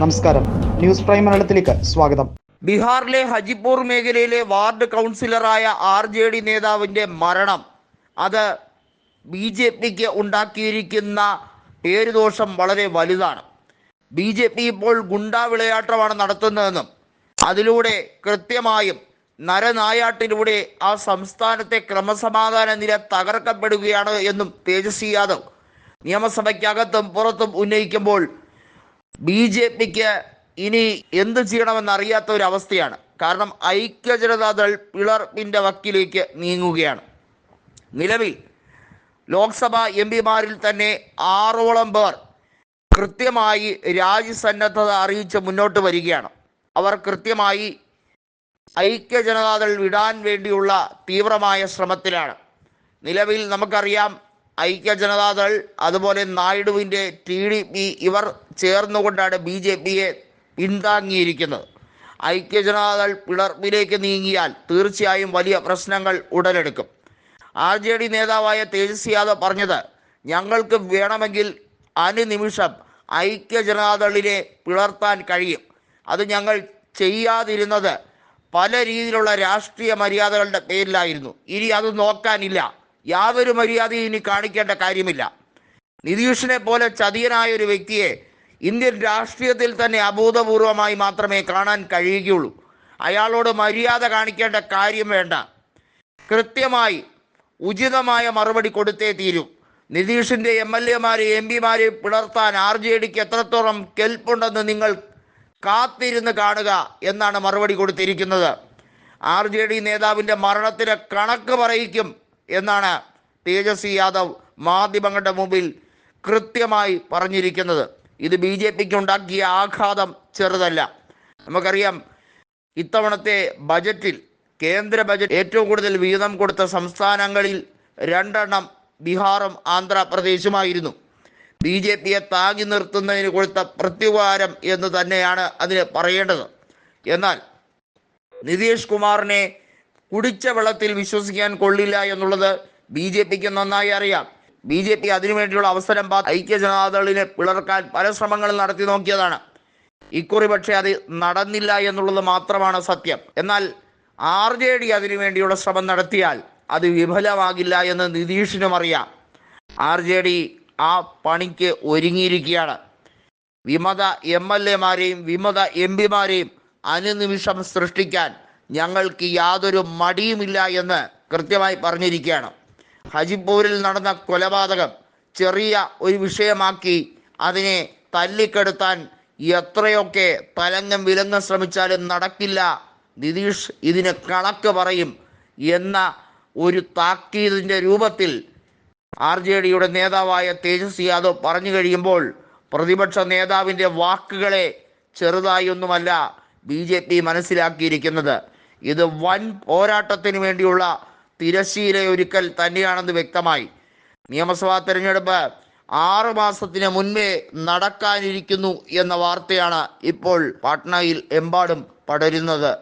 നമസ്കാരം. News prime മലയാളത്തിലേക്ക് സ്വാഗതം. ബീഹാറിലെ ഹജിപൂർ മേഖലയിലെ വാർഡ് കൗൺസിലറായ ആർ ജെ ഡി നേതാവിന്റെ മരണം. അത് ബി ജെ പിക്ക് ഉണ്ടാക്കിയിരിക്കുന്ന പേരുദോഷം വളരെ വലുതാണ്. ബി ജെ പി ഇപ്പോൾ ഗുണ്ടാ വിളയാട്ടമാണ് നടത്തുന്നതെന്നും അതിലൂടെ കൃത്യമായും നരനായാട്ടിലൂടെ ആ സംസ്ഥാനത്തെ ക്രമസമാധാന നില തകർക്കപ്പെടുകയാണ് എന്നും തേജസ്വി യാദവ് നിയമസഭയ്ക്കകത്തും പുറത്തും ഉന്നയിക്കുമ്പോൾ ബി ജെ പിക്ക് ഇനി എന്ത് ചെയ്യണമെന്ന് അറിയാത്ത ഒരു അവസ്ഥയാണ് കാരണം ഐക്യ ജനതാദൾ പിളർപ്പിന്റെ വക്കിലേക്ക് നീങ്ങുകയാണ്. നിലവിൽ ലോക്സഭാ എം പിമാരിൽ തന്നെ ആറോളം പേർ കൃത്യമായി രാജ്യസന്നദ്ധത അറിയിച്ച് മുന്നോട്ട് വരികയാണ്. അവർ കൃത്യമായി ഐക്യ ജനതാദൾ വിടാൻ വേണ്ടിയുള്ള തീവ്രമായ ശ്രമത്തിലാണ്. നിലവിൽ നമുക്കറിയാം ഐക്യ ജനതാദൾ അതുപോലെ നായിഡുവിന്റെ ടി ഡി പി ഇവർ ചേർന്നുകൊണ്ടാണ് ബി ജെ പിയെ പിന്താങ്ങിയിരിക്കുന്നത്. ഐക്യ ജനതാദൾ പിളർപ്പിലേക്ക് നീങ്ങിയാൽ തീർച്ചയായും വലിയ പ്രശ്നങ്ങൾ ഉടലെടുക്കും. ആർ ജെ ഡി നേതാവായ തേജസ്വി യാദവ് പറഞ്ഞത് ഞങ്ങൾക്ക് വേണമെങ്കിൽ അനുനിമിഷം ഐക്യ ജനതാദളിനെ പിളർത്താൻ കഴിയും. അത് ഞങ്ങൾ ചെയ്യാതിരുന്നത് പല രീതിയിലുള്ള രാഷ്ട്രീയ മര്യാദകളുടെ പേരിലായിരുന്നു. ഇനി അത് നോക്കാനില്ല. യാതൊരു മര്യാദയും ഇനി കാണിക്കേണ്ട കാര്യമില്ല. നിതീഷിനെ പോലെ ചതിയനായ ഒരു വ്യക്തിയെ ഇന്ത്യൻ രാഷ്ട്രീയത്തിൽ തന്നെ അഭൂതപൂർവമായി മാത്രമേ കാണാൻ കഴിയുകയുള്ളൂ. അയാളോട് മര്യാദ കാണിക്കേണ്ട കാര്യം വേണ്ട. കൃത്യമായി ഉചിതമായ മറുപടി കൊടുത്തേ തീരൂ. നിതീഷിന്റെ എം എൽ എമാരെ എം പിമാരെ പിളർത്താൻ ആർ ജെ ഡിക്ക് എത്രത്തോളം കെൽപ്പുണ്ടെന്ന് നിങ്ങൾ കാത്തിരുന്ന് കാണുക എന്നാണ് മറുപടി കൊടുത്തിരിക്കുന്നത്. ആർ ജെ ഡി നേതാവിന്റെ മരണത്തിന് കണക്ക് പറയിക്കും. എന്നാണ് തേജസ്വി യാദവ് മാധ്യമങ്ങളുടെ മുമ്പിൽ കൃത്യമായി പറഞ്ഞിരിക്കുന്നത്. ഇത് ബി ജെ പിക്ക് ഉണ്ടാക്കിയ ആഘാതം ചെറുതല്ല. നമുക്കറിയാം ഇത്തവണത്തെ ബജറ്റിൽ കേന്ദ്ര ബജറ്റ് ഏറ്റവും കൂടുതൽ വീതം കൊടുത്ത സംസ്ഥാനങ്ങളിൽ രണ്ടെണ്ണം ബീഹാറും ആന്ധ്രാപ്രദേശുമായിരുന്നു. ബി ജെ പിയെ താങ്ങി നിർത്തുന്നതിന് കൊടുത്ത പ്രത്യുപകാരം എന്ന് തന്നെയാണ് അതിന് പറയേണ്ടത്. എന്നാൽ നിതീഷ് കുമാറിനെ കുടിച്ച വെള്ളത്തിൽ വിശ്വസിക്കാൻ കൊള്ളില്ല എന്നുള്ളത് ബി ജെ പിക്ക് നന്നായി അറിയാം. ബി ജെ പി അതിനുവേണ്ടിയുള്ള അവസരം ഐക്യ ജനതാദളിനെ പിളർക്കാൻ പല ശ്രമങ്ങളും നടത്തി നോക്കിയതാണ്. ഇക്കുറി പക്ഷേ അത് നടന്നില്ല എന്നുള്ളത് മാത്രമാണ് സത്യം. എന്നാൽ ആർ ജെ ഡി അതിനുവേണ്ടിയുള്ള ശ്രമം നടത്തിയാൽ അത് വിഫലമാകില്ല എന്ന് നിതീഷിനും അറിയാം. ആർ ജെ ഡി ആ പണിക്ക് ഒരുങ്ങിയിരിക്കുകയാണ്. വിമത എം എൽ എമാരെയും വിമത എം പിമാരെയും അനുനിമിഷം സൃഷ്ടിക്കാൻ ഞങ്ങൾക്ക് യാതൊരു മടിയുമില്ല എന്ന് കൃത്യമായി പറഞ്ഞിരിക്കുകയാണ്. ഹജിപ്പൂരിൽ നടന്ന കൊലപാതകം ചെറിയ ഒരു വിഷയമാക്കി അതിനെ തല്ലിക്കെടുത്താൻ എത്രയൊക്കെ പലങ്ങും വിലങ്ങും ശ്രമിച്ചാലും നടക്കില്ല. നിതീഷ് ഇതിന് കണക്ക് പറയും എന്ന ഒരു താക്കീതിന്റെ രൂപത്തിൽ ആർ ജെ ഡിയുടെ നേതാവായ തേജസ്വി യാദവ് പറഞ്ഞു കഴിയുമ്പോൾ പ്രതിപക്ഷ നേതാവിന്റെ വാക്കുകളെ ചെറുതായൊന്നുമല്ല ബി ജെ പി മനസ്സിലാക്കിയിരിക്കുന്നത്. ഇത് വൻ പോരാട്ടത്തിന് വേണ്ടിയുള്ള തിരശീല ഒരുക്കൽ തന്നെയാണെന്ന് വ്യക്തമായി. നിയമസഭാ തെരഞ്ഞെടുപ്പ് ആറു മാസത്തിന് മുൻപേ നടക്കാനിരിക്കുന്നു എന്ന വാർത്തയാണ് ഇപ്പോൾ പാട്നയിൽ എമ്പാടും പടരുന്നത്.